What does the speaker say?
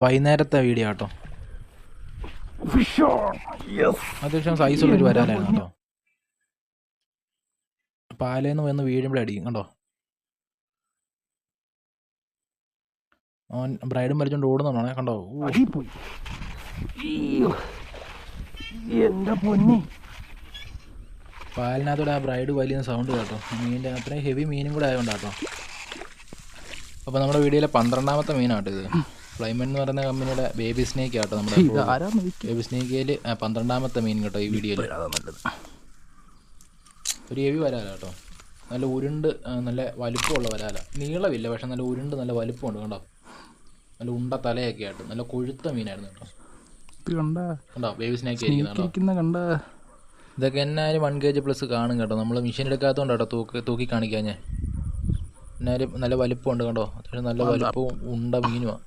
വൈകുന്നേരത്തെ വീഡിയോ കേട്ടോ അത്യാവശ്യം സൈസുള്ളൊരു വരാലായിരുന്നു കേട്ടോ. പാലേന്ന് വന്ന് വീഴുമ്പോഴടിക്കും കണ്ടോ? അവൻ ബ്രൈഡും വലിച്ചോണ്ട് ഓടുന്നുണ്ടോ കണ്ടോ? പാലിനകത്തൂടെ ആ ബ്രൈഡ് വലിയ സൗണ്ട് കേട്ടോ. മീനിന്റെ അത്രയും ഹെവി മീനും കൂടെ ആയതുകൊണ്ടാട്ടോ അപ്പൊ അപ്പോൾ നമ്മുടെ വീഡിയോയിലെ പന്ത്രണ്ടാമത്തെ മീനാട്ടോ ഇത്. ഫ്ലൈമൻ എന്ന് പറയുന്ന കമ്പനിയുടെ ബേബി സ്നേക്ക് ആട്ടോ നമ്മുടെ ബേബി സ്നേക്കേൽ പന്ത്രണ്ടാമത്തെ മീൻ കേട്ടോ ഈ വീഡിയോയിൽ ഒരു എവി വരാല കേട്ടോ. നല്ല ഉരുണ്ട് നല്ല വലുപ്പമുള്ള വരാല. നീളമില്ല പക്ഷെ നല്ല ഉരുണ്ട് നല്ല വലുപ്പമുണ്ട് കണ്ടോ? നല്ല ഉണ്ട തലയൊക്കെ ആയിട്ട് നല്ല കൊഴുത്ത മീനായിരുന്നു കേട്ടോ. കണ്ട? ബേബി സ്നേക്ക് കണ്ട? ഇതൊക്കെ എന്നാലും വൺ കെ ജി പ്ലസ് കാണും കേട്ടോ. നമ്മൾ മെഷീൻ എടുക്കാത്തതുകൊണ്ട് കേട്ടോ തൂക്കി തൂക്കി കാണിക്കാൻ ഞാൻ എന്നാലും നല്ല വലിപ്പമുണ്ട് കണ്ടോ? അത്യാവശ്യം നല്ല വലിപ്പവും ഉണ്ട മീനുമാണ്